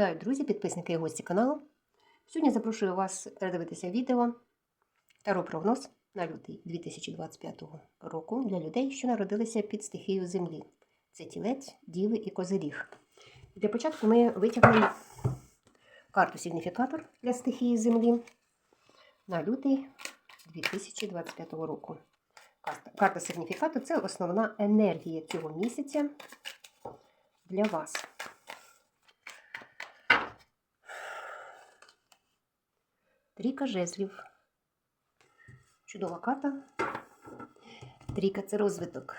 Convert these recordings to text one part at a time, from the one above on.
Вітаю, друзі, підписники і гості каналу. Сьогодні запрошую вас передивитися відео Таро прогноз на лютий 2025 року для людей, що народилися під стихією землі. Це тілець, діви і козиріг. Для початку ми витягнемо карту сигніфікатор для стихії землі на лютий 2025 року. Карта, сигніфікатор це основна енергія цього місяця для вас. Трійка жезлів. Чудова карта. Трійка це розвиток.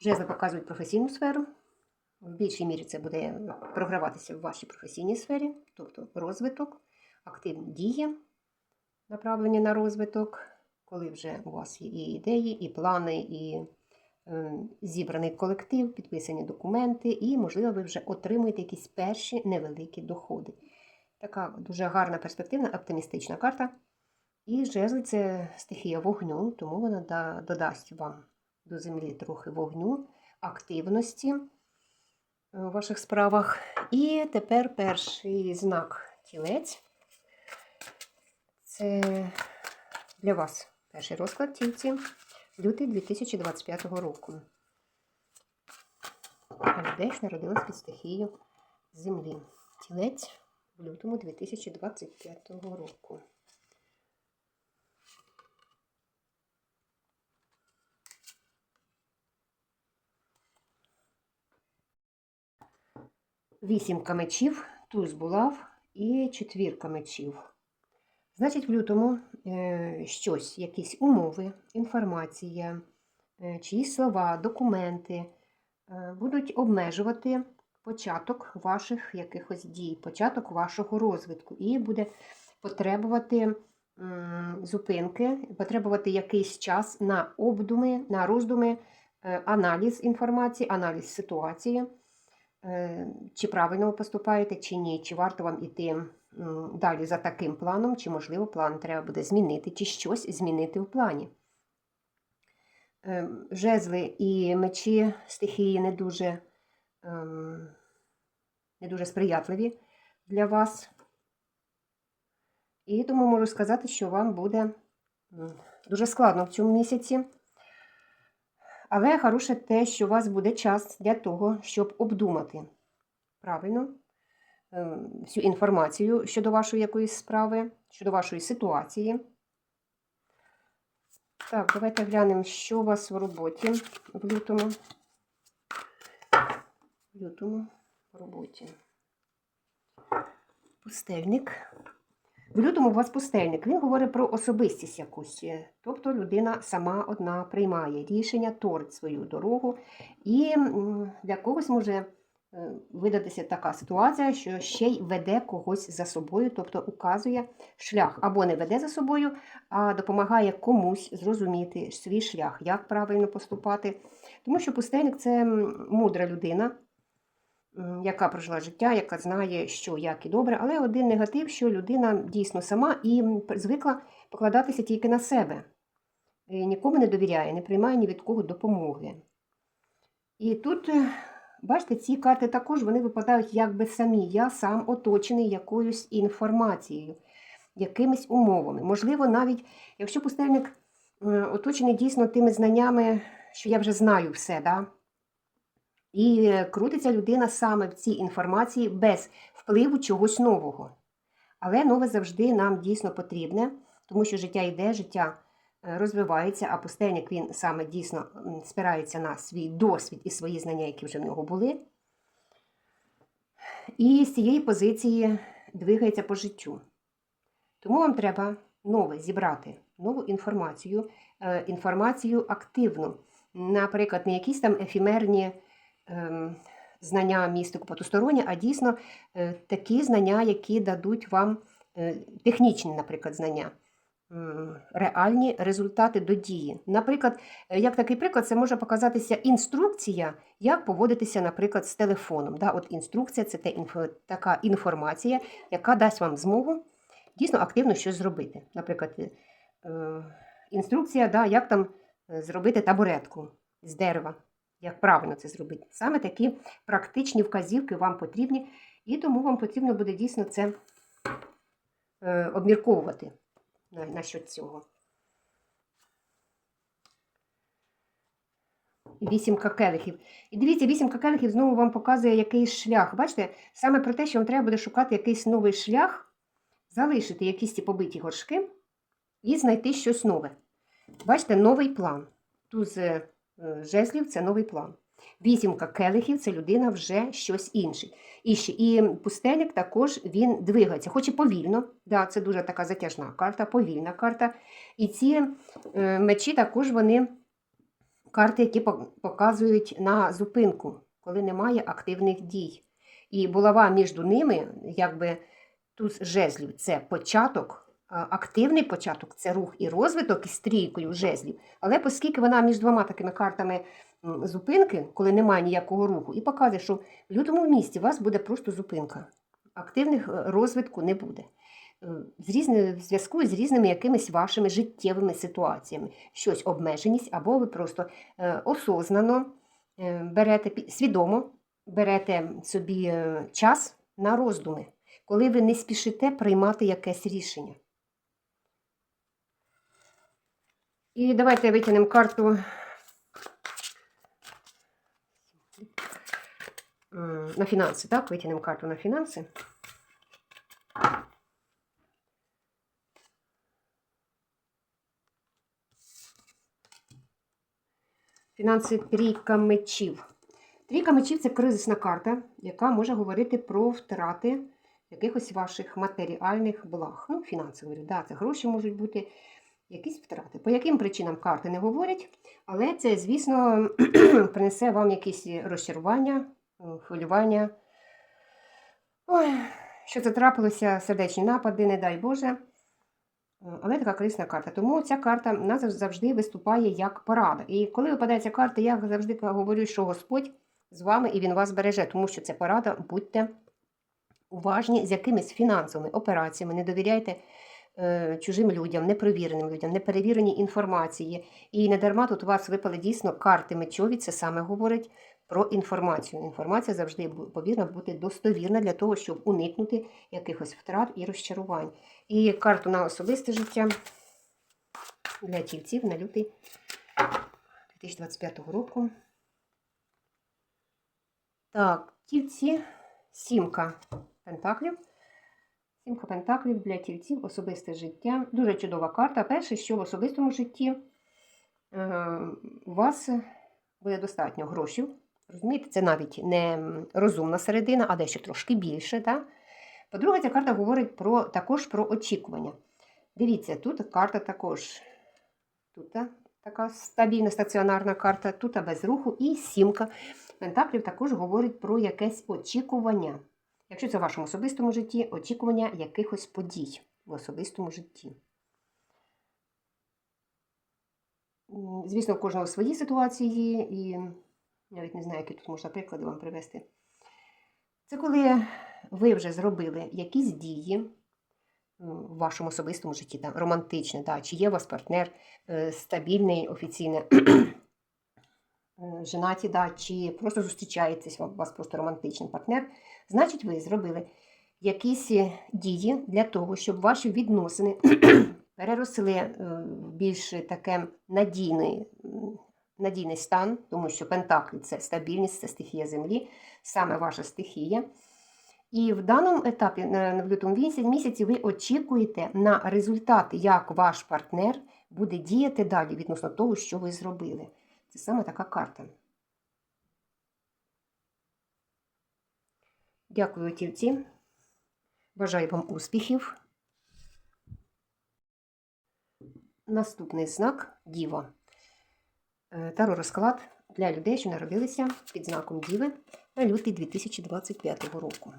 Жезли показують професійну сферу. В більшій мірі це буде програватися в вашій професійній сфері, тобто розвиток, активні дії, направлені на розвиток, коли вже у вас є і ідеї, і плани, і е, зібраний колектив, підписані документи, і, можливо, ви вже отримуєте якісь перші невеликі доходи. Така дуже гарна перспективна, оптимістична карта. І жезли це стихія вогню, тому вона да- додасть вам до землі трохи вогню, активності у ваших справах. І тепер перший знак тілець. Це для вас перший розклад тільці лютий 2025 року. А людей народилась під стихією землі. Тілець в лютому 2025 року. Вісімка мечів, туз булав і четвірка мечів. Значить, в лютому е, щось, якісь умови, інформація, е, чиїсь слова, документи е, будуть обмежувати початок ваших якихось дій, початок вашого розвитку. І буде потребувати зупинки, потребувати якийсь час на обдуми, на роздуми, е, аналіз інформації, аналіз ситуації. Е, Чи правильно ви поступаєте, чи ні, чи варто вам іти далі за таким планом, чи, можливо, план треба буде змінити, чи щось змінити в плані. Е, Жезли і мечі стихії не дуже, ем, не дуже сприятливі для вас. І тому можу сказати, що вам буде дуже складно в цьому місяці. Але хороше те, що у вас буде час для того, щоб обдумати правильно е, всю інформацію щодо вашої якоїсь справи, щодо вашої ситуації. Так, давайте глянемо, що у вас в роботі в лютому. Лютому в роботі. Пустельник. В лютому у вас пустельник. Він говорить про особистість якусь. Тобто людина сама одна приймає рішення, торить свою дорогу. І для когось може е, видатися така ситуація, що ще й веде когось за собою, тобто указує шлях. Або не веде за собою, а допомагає комусь зрозуміти свій шлях, як правильно поступати. Тому що пустельник це мудра людина яка прожила життя, яка знає, що як і добре, але один негатив, що людина дійсно сама і звикла покладатися тільки на себе. І нікому не довіряє, не приймає ні від кого допомоги. І тут, е, бачите, ці карти також вони випадають якби самі. Я сам оточений якоюсь інформацією, якимись умовами. Можливо, навіть якщо пустельник е, оточений дійсно тими знаннями, що я вже знаю все, да? І е, крутиться людина саме в цій інформації без впливу чогось нового. Але нове завжди нам дійсно потрібне, тому що життя йде, життя е, розвивається, а пустельник він саме дійсно спирається на свій досвід і свої знання, які вже в нього були. І з цієї позиції двигається по життю. Тому вам треба нове зібрати нову інформацію, е, інформацію активну. Наприклад, не якісь там ефімерні знання містику потусторонні, а дійсно е, такі знання, які дадуть вам е, технічні, наприклад, знання, реальні результати до дії. Наприклад, е, як такий приклад, це може показатися інструкція, як поводитися, наприклад, з телефоном. От інструкція це така інформація, яка дасть вам змогу дійсно активно щось зробити. Наприклад, інструкція, як там зробити табуретку з дерева як правильно це зробити. Саме такі практичні вказівки вам потрібні, і тому вам потрібно буде дійсно це е, обмірковувати насчет цього. Вісімка келихів. І дивіться, вісімка келихів знову вам показує якийсь шлях. Бачите, саме про те, що вам треба буде шукати якийсь новий шлях, залишити якісь ті побиті горшки і знайти щось нове. Бачите, новий план. Туз е, жезлів це новий план. Вісімка келихів це людина вже щось інше. І, і пустельник також він двигається, хоч і повільно. Да, це дуже така затяжна карта, повільна карта. І ці е, мечі також вони карти, які показують на зупинку, коли немає активних дій. І булава між ними, якби туз жезлів це початок, активний початок це рух і розвиток із трійкою жезлів. Але оскільки вона між двома такими картами зупинки, коли немає ніякого руху, і показує, що в лютому місті у вас буде просто зупинка. Активних е, розвитку не буде. Е, З різни- в зв'язку з різними якимись вашими життєвими ситуаціями. Щось обмеженість, або ви просто е, осознано е, берете свідомо берете собі е, час на роздуми, коли ви не спішите приймати якесь рішення. І давайте витягнемо карту. На фінанси, так? Витягнемо карту на фінанси. Фінанси трійка мечів. Трійка мечів це кризисна карта, яка може говорити про втрати якихось ваших матеріальних благ. Ну, фінансові, да, це гроші можуть бути, якісь втрати. По яким причинам карти не говорять, але це, звісно, принесе вам якісь розчарування, е, хвилювання. Ой, що це трапилося, сердечні напади, не дай Боже. Е, Але така корисна карта. Тому ця карта у нас завжди виступає як порада. І коли випадає ця карта, я завжди говорю, що Господь з вами і Він вас береже, тому що це порада, будьте уважні з якимись фінансовими операціями, не довіряйте чужим людям, непровіреним людям, неперевіреній інформації. І не дарма тут у вас випали дійсно карти мечові, це саме говорить про інформацію. Інформація завжди повинна бути достовірна для того, щоб уникнути якихось втрат і розчарувань. І карту на особисте життя для тільців на лютий 2025 року. Так, тільці, сімка пентаклів. Сімка пентаклів для тільців, особисте життя. Дуже чудова карта. Перше, що в особистому житті е, у вас буде достатньо грошей. Розумієте, це навіть не розумна середина, а дещо трошки більше. Так? По-друге, ця карта говорить про, також про очікування. Дивіться, тут карта також. Тут така стабільна стаціонарна карта, тут без руху і сімка. Пентаклів також говорить про якесь очікування. Якщо це в вашому особистому житті, очікування якихось подій в особистому житті. Звісно, у кожного свої ситуації, і навіть не знаю, які тут можна приклади вам привести. Це коли ви вже зробили якісь дії в вашому особистому житті, там, романтичне, да, чи є у вас партнер е, стабільний, офіційний, е, женаті, да, чи просто зустрічаєтесь, у вас просто романтичний партнер, значить, ви зробили якісь е, дії для того, щоб ваші відносини переросли е, в більш таке надійний, надійний стан, тому що Пентаклі це стабільність, це стихія землі, саме ваша стихія. І в даному етапі, в лютому місяці, ви очікуєте на результат, як ваш партнер буде діяти далі відносно того, що ви зробили. Це саме така карта. Дякую, тільці. Бажаю вам успіхів. Наступний знак Діва. Е, Таро розклад для людей, що народилися під знаком Діви на лютий 2025 року.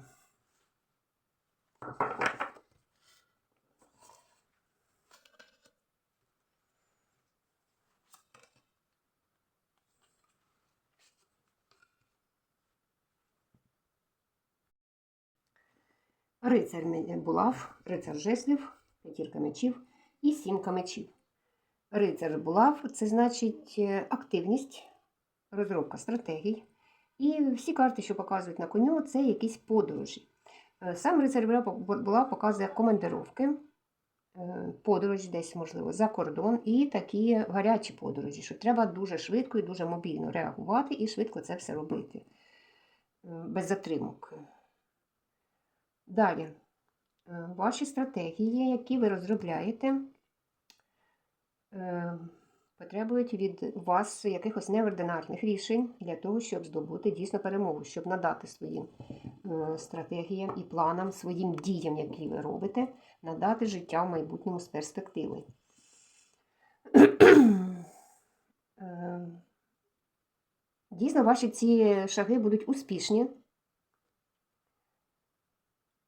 Рицар булав, рицар жеслів, п'ятірка мечів і сімка мечів. Рицар булав це значить е, активність, розробка стратегій. І всі карти, що показують на коню, це якісь подорожі. Е, Сам рицарь Була- показує командировки, е, подорожі десь, можливо, за кордон, і такі гарячі подорожі, що треба дуже швидко і дуже мобільно реагувати і швидко це все робити, е, без затримок. Далі, Е, ваші стратегії, які ви розробляєте, е, потребують від вас якихось неординарних рішень для того, щоб здобути дійсно перемогу, щоб надати своїм е, стратегіям і планам, своїм діям, які ви робите, надати життя в майбутньому з перспективи. Дійсно, ваші ці шаги будуть успішні,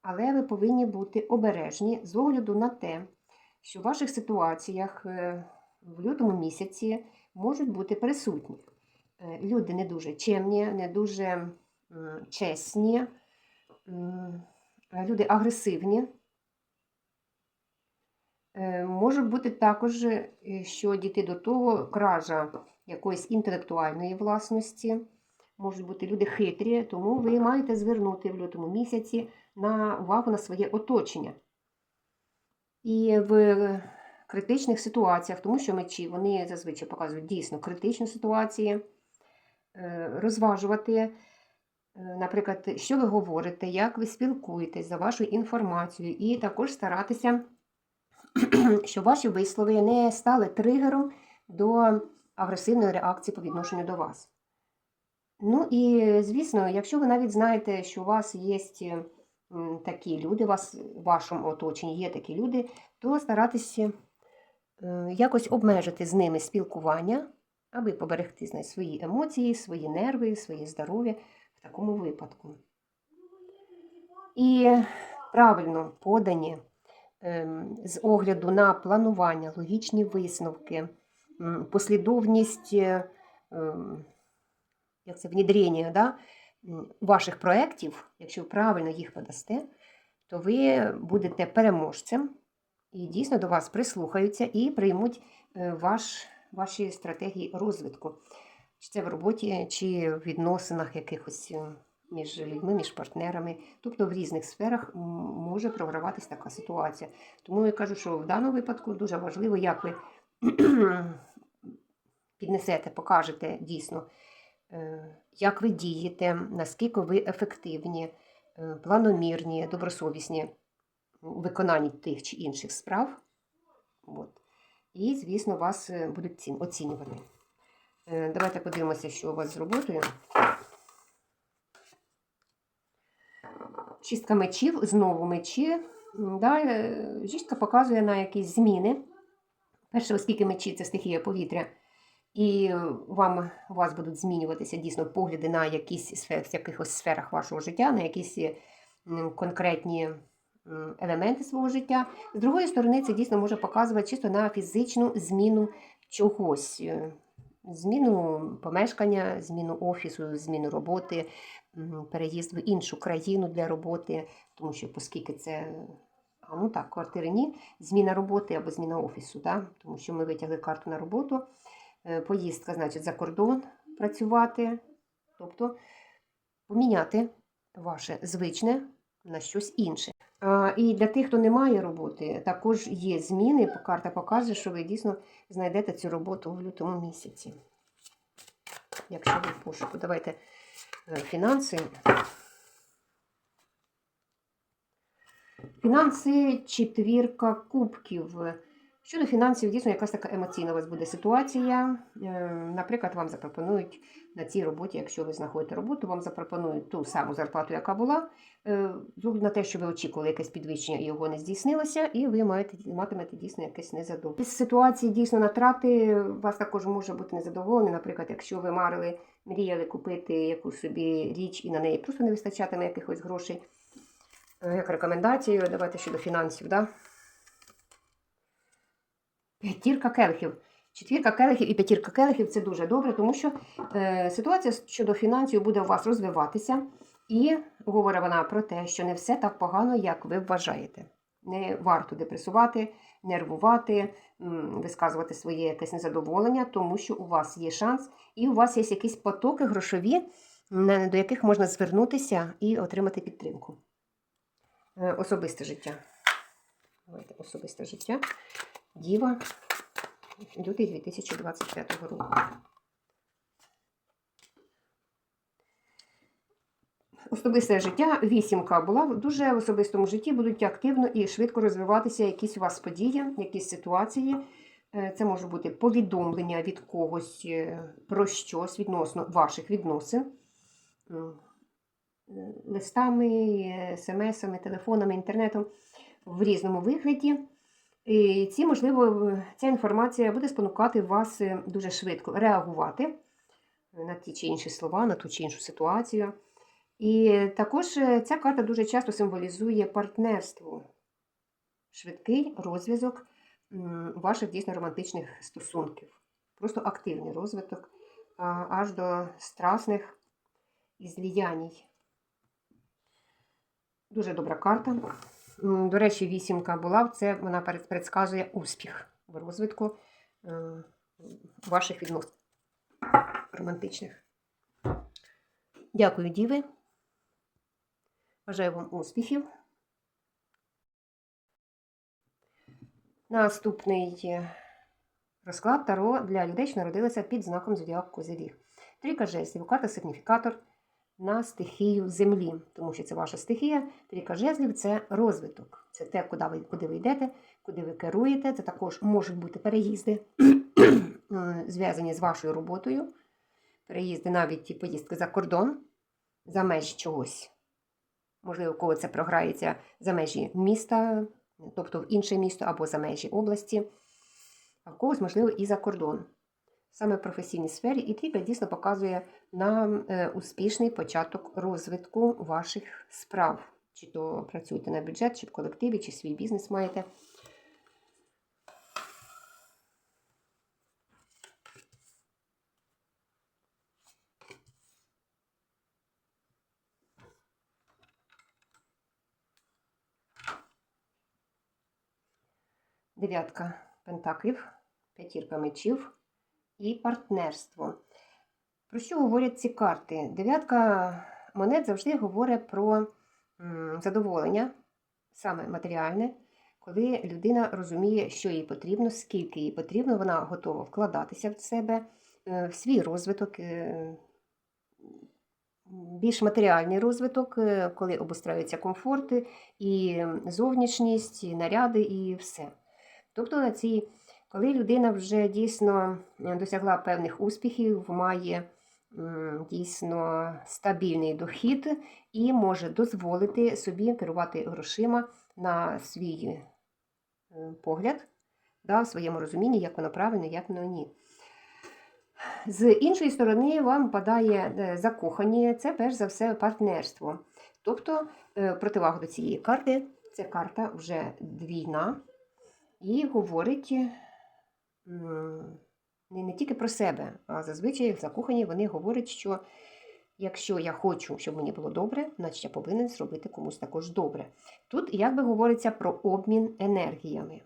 але ви повинні бути обережні з огляду на те, що в ваших ситуаціях е, в лютому місяці можуть бути присутні. Е, Люди не дуже чемні, не дуже чесні, люди агресивні. Е, Можуть бути також, що дійти до того кража якоїсь інтелектуальної власності. Можуть бути люди хитрі, тому ви маєте звернути в лютому місяці на увагу на своє оточення. І в критичних ситуаціях, тому що мечі вони зазвичай показують дійсно критичні ситуації, е, розважувати, е, наприклад, що ви говорите, як ви спілкуєтесь за вашою інформацією, і також старатися, щоб ваші вислови не стали тригером до агресивної реакції по відношенню до вас. Ну і, звісно, якщо ви навіть знаєте, що у вас є такі люди, у вас в вашому оточенні є такі люди, то старатися е, якось обмежити з ними спілкування, аби поберегти знаєте, свої емоції, свої нерви, своє здоров'я в такому випадку. І правильно подані ем, з огляду на планування, логічні висновки, послідовність е, ем, як це внедрення да, ваших проєктів, якщо ви правильно їх подасте, то ви будете переможцем і дійсно до вас прислухаються і приймуть е, ваш, ваші стратегії розвитку. Чи це в роботі, чи в відносинах якихось е, між людьми, між партнерами. Тобто в різних сферах може програватися така ситуація. Тому я кажу, що в даному випадку дуже важливо, як ви піднесете, покажете дійсно, як ви дієте, наскільки ви ефективні, е, планомірні, добросовісні у виконанні тих чи інших справ. От. І, звісно, вас е, будуть оцінювати. Е, Давайте подивимося, що у вас з роботою. Шістка мечів, знову мечі. Да, е, жістка показує на якісь зміни. Перше, оскільки мечі це стихія повітря, і вам, у вас будуть змінюватися дійсно погляди на якісь сфер, в якихось сферах вашого життя, на якісь конкретні елементи свого життя. З другої сторони, це дійсно може показувати чисто на фізичну зміну чогось. е, Зміну помешкання, зміну офісу, зміну роботи, переїзд в іншу країну для роботи, тому що, оскільки це, ну так, квартири ні, зміна роботи або зміна офісу, да? тому що ми витягли карту на роботу, Е, поїздка, значить, за кордон працювати, тобто поміняти ваше звичне на щось інше. І для тих, хто не має роботи, також є зміни. Карта показує, що ви дійсно знайдете цю роботу в лютому місяці. Якщо ви в пошуку, давайте е, фінанси. Фінанси четвірка кубків. Щодо фінансів, дійсно, якась така емоційна у вас буде ситуація. Е, Наприклад, вам запропонують на цій роботі, якщо ви знаходите роботу, вам запропонують ту саму зарплату, яка була, е, на те, що ви очікували якесь підвищення і його не здійснилося, і ви маєте, матимете дійсно якесь незадоволення. З ситуації дійсно на трати вас також може бути незадоволення. Наприклад, якщо ви марили, мріяли купити якусь собі річ і на неї просто не вистачатиме якихось грошей. Е, Як рекомендацію, давайте щодо фінансів. Да? П'ятірка келихів. Четвірка келихів і п'ятірка келихів це дуже добре, тому що е, ситуація щодо фінансів буде у вас розвиватися, і говорить вона про те, що не все так погано, як ви вважаєте. Не варто депресувати, нервувати, висказувати своє якесь незадоволення, тому що у вас є шанс, і у вас є якісь потоки грошові, до яких можна звернутися і отримати підтримку. Е, Особисте життя. Давайте особисте життя. Діва. Лютий 2025 року. Особисте життя, вісімка була в дуже особистому житті, будуть активно і швидко розвиватися якісь у вас події, якісь ситуації. Е, Це може бути повідомлення від когось е, про щось відносно ваших відносин. Е, Листами, смс-ами, телефонами, інтернетом в різному вигляді. І ці, можливо, ця інформація буде спонукати вас е, дуже швидко реагувати на ті чи інші слова, на ту чи іншу ситуацію. І також е, ця карта дуже часто символізує партнерство, швидкий розв'язок ваших дійсно романтичних стосунків. Просто активний розвиток аж до страсних і зліяній. Дуже добра карта. До речі, вісімка була, це вона предсказує успіх в розвитку е, ваших відносин романтичних. Дякую, діви. Бажаю вам успіхів. Наступний е, розклад Таро для людей, що народилися під знаком зодіаку Козиріг. Трійка жезлів, карта сигніфікатор на стихію землі, тому що це ваша стихія. Трійка жезлів це розвиток. Це те, куди ви, куди ви йдете, куди ви керуєте. Це також можуть бути переїзди, е, зв'язані з вашою роботою. Переїзди навіть ті поїздки за кордон, за межі чогось. Можливо, кого це програється за межі міста, тобто в інше місто або за межі області, а в когось, можливо, і за кордон. Саме в професійній сфері, і трійка дійсно показує нам е, успішний початок розвитку ваших справ. Чи то працюєте на бюджет, чи в колективі, чи свій бізнес маєте. Дев'ятка пентаклів, п'ятірка мечів і партнерство. Про що говорять ці карти? Дев'ятка монет завжди говорить про задоволення, саме матеріальне, коли людина розуміє, що їй потрібно, скільки їй потрібно, вона готова вкладатися в себе, е, в свій розвиток, е, більш матеріальний розвиток, е, коли обустраюються комфорти, і зовнішність, і наряди, і все. Тобто на цій, коли людина вже дійсно е, досягла певних успіхів, має дійсно стабільний дохід і може дозволити собі керувати грошима на свій е, погляд, да, в своєму розумінні, як воно правильно, як воно ні. З іншої сторони, вам впадає е, закохані, це перш за все партнерство. Тобто, противагу до цієї карти, ця карта вже двійна і говорить не, не тільки про себе, а зазвичай закохані вони говорять, що якщо я хочу, щоб мені було добре, значить я повинен зробити комусь також добре. Тут якби говориться про обмін енергіями,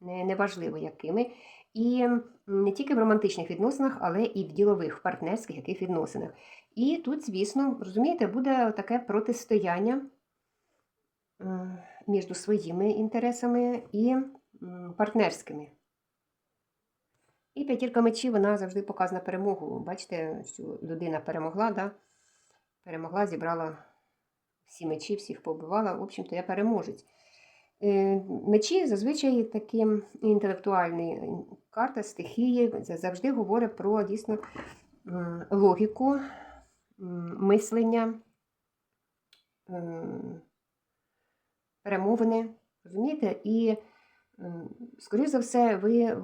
не, неважливо якими. І не тільки в романтичних відносинах, але і в ділових, в партнерських яких відносинах. І тут, звісно, розумієте, буде таке протистояння між своїми інтересами і партнерськими. І п'ятірка мечів, вона завжди показує перемогу. Бачите, що людина перемогла, да? перемогла, зібрала всі мечі, всіх побивала. В общем-то, я переможець. Е, Мечі зазвичай такі інтелектуальні карта стихії, завжди говорить про дійсно логіку, мислення, перемовини. Розумієте? І, скоріш за все, ви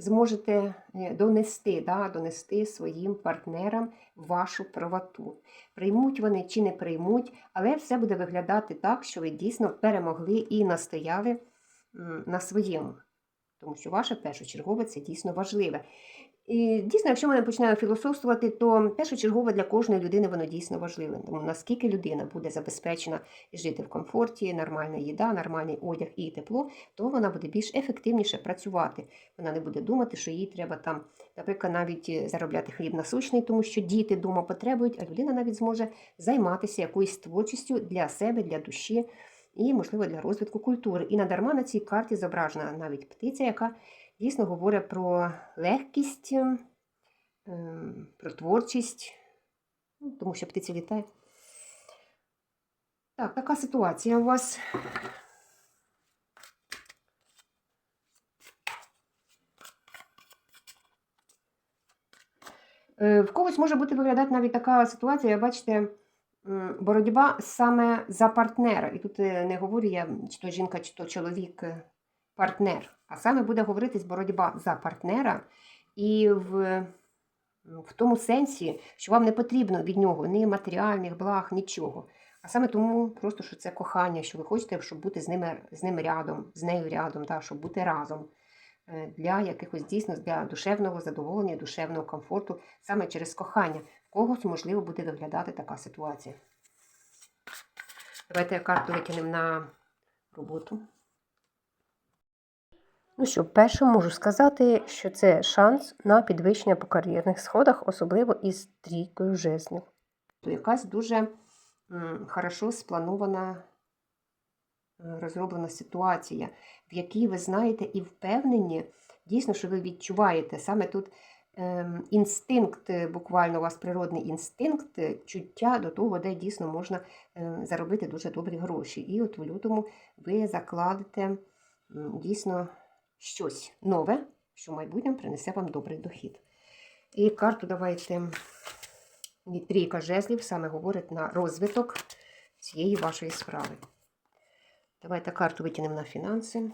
зможете е, донести, да, донести своїм партнерам вашу правоту. Приймуть вони чи не приймуть, але все буде виглядати так, що ви дійсно перемогли і настояли на своєму. Тому що ваше першочергове це дійсно важливе. І дійсно, якщо ми починаємо філософствувати, то першочергово для кожної людини воно дійсно важливе. Тому наскільки людина буде забезпечена жити в комфорті, нормальна їда, нормальний одяг і тепло, то вона буде більш ефективніше працювати. Вона не буде думати, що їй треба там, наприклад, навіть е, заробляти хліб насущний, тому що діти вдома потребують, а людина навіть зможе займатися якоюсь творчістю для себе, для душі і, можливо, для розвитку культури. І надарма на цій карті зображена навіть птиця, яка дійсно говорить про легкість, ем, про творчість, ну, тому що птиця літає. Так, така ситуація у вас. Е, В когось може бути виглядати навіть така ситуація, бачите, боротьба саме за партнера. І тут е, не говорю я, чи то жінка, чи то чоловік, е, партнер, а саме буде говоритись боротьба за партнера і в, в тому сенсі, що вам не потрібно від нього ні матеріальних благ, нічого. А саме тому, просто що це кохання, що ви хочете, щоб бути з ними, з ним рядом, з нею рядом, та, щоб бути разом е, для якихось дійсно для душевного задоволення, душевного комфорту, саме через кохання. В когось, можливо, буде виглядати така ситуація. Давайте карту викинемо на роботу. Ну що, перше можу сказати, що це шанс на підвищення по кар'єрних сходах, особливо із трійкою жезлів. То якась дуже хорошо спланована, розроблена ситуація, в якій ви знаєте і впевнені, дійсно, що ви відчуваєте саме тут ем, інстинкт, е, буквально у вас природний інстинкт, е, чуття до того, де дійсно можна е, заробити дуже добрі гроші. І от в лютому ви закладете дійсно щось нове, що в майбутньому принесе вам добрий дохід. І карту давайте трійка жезлів саме говорить на розвиток цієї вашої справи. Давайте карту витягнемо на фінанси.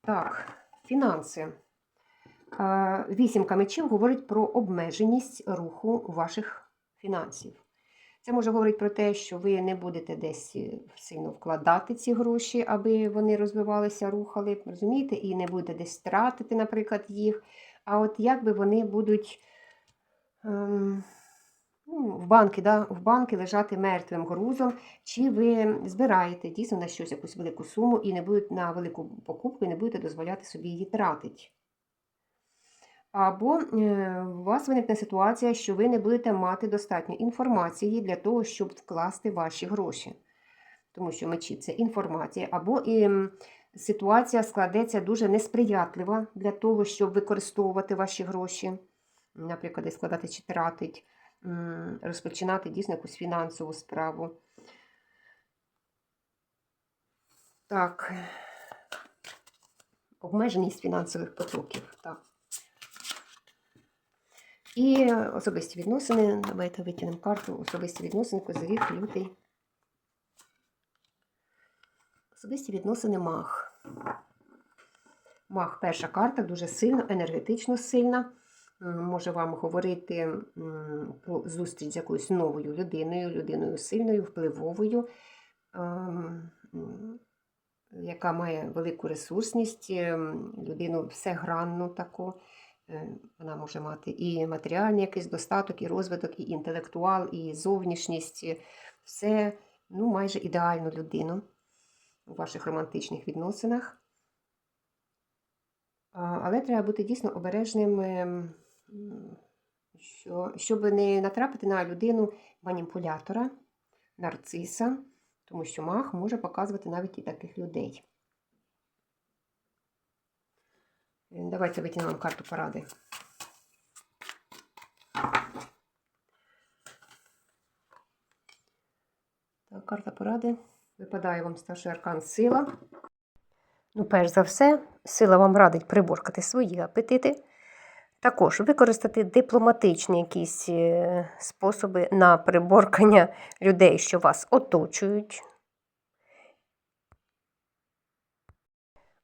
Так, фінанси. Е, Вісімка мечів говорить про обмеженість руху ваших фінансів. Це може говорити про те, що ви не будете десь е, сильно вкладати ці гроші, аби вони розвивалися, рухали, розумієте, і не будете десь тратити, наприклад, їх. А от якби вони будуть ем, ну, в банки, да, в банки лежати мертвим грузом, чи ви збираєте дійсно на щось якусь велику суму і не будете на велику покупку і не будете дозволяти собі її тратити. Або е, у вас виникне ситуація, що ви не будете мати достатньо інформації для того, щоб вкласти ваші гроші. Тому що мечі це інформація, або і ситуація складеться дуже несприятлива для того, щоб використовувати ваші гроші, наприклад, десь складати чи тратить, розпочинати дійсно якусь фінансову справу. Так, обмеженість фінансових потоків. Так. І особисті відносини. Давайте витягнемо карту. Особисті відносини, козиріг, лютий. Особисті відносини мах. Мах перша карта, дуже сильна, енергетично сильна. Може вам говорити про зустріч з якоюсь новою людиною, людиною сильною, впливовою, ем, яка має велику ресурсність, ем, людину всегранну таку. Е, Вона може мати і матеріальний якийсь достаток, і розвиток, і інтелектуал, і зовнішність. Все ну, майже ідеальну людину у ваших романтичних відносинах. Але треба бути дійсно обережним, ем, що, щоб не натрапити на людину маніпулятора, нарциса, тому що мах може показувати навіть і таких людей. Е, Давайте витягнемо карту поради. Так, карта поради. Випадає вам старший аркан сила. Ну, перш за все, сила вам радить приборкати свої апетити. Також використати дипломатичні якісь е, способи на приборкання людей, що вас оточують.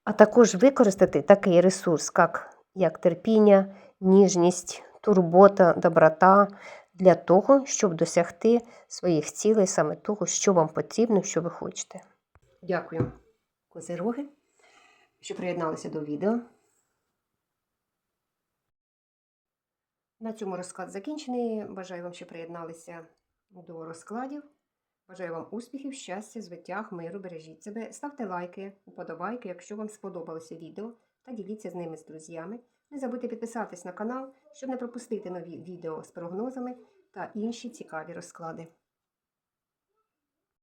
а також використати такий ресурс, як, як терпіння, ніжність, турбота, доброта для того, щоб досягти своїх цілей, саме того, що вам потрібно, що ви хочете. Дякую, козироги, що приєдналися до відео. На цьому розклад закінчений. Бажаю вам, що приєдналися до розкладів. Бажаю вам успіхів, щастя, звитяг, миру, бережіть себе. Ставте лайки, уподобайки, якщо вам сподобалося відео, та діліться з ними з друзями. Не забудьте підписатись на канал, щоб не пропустити нові відео з прогнозами та інші цікаві розклади.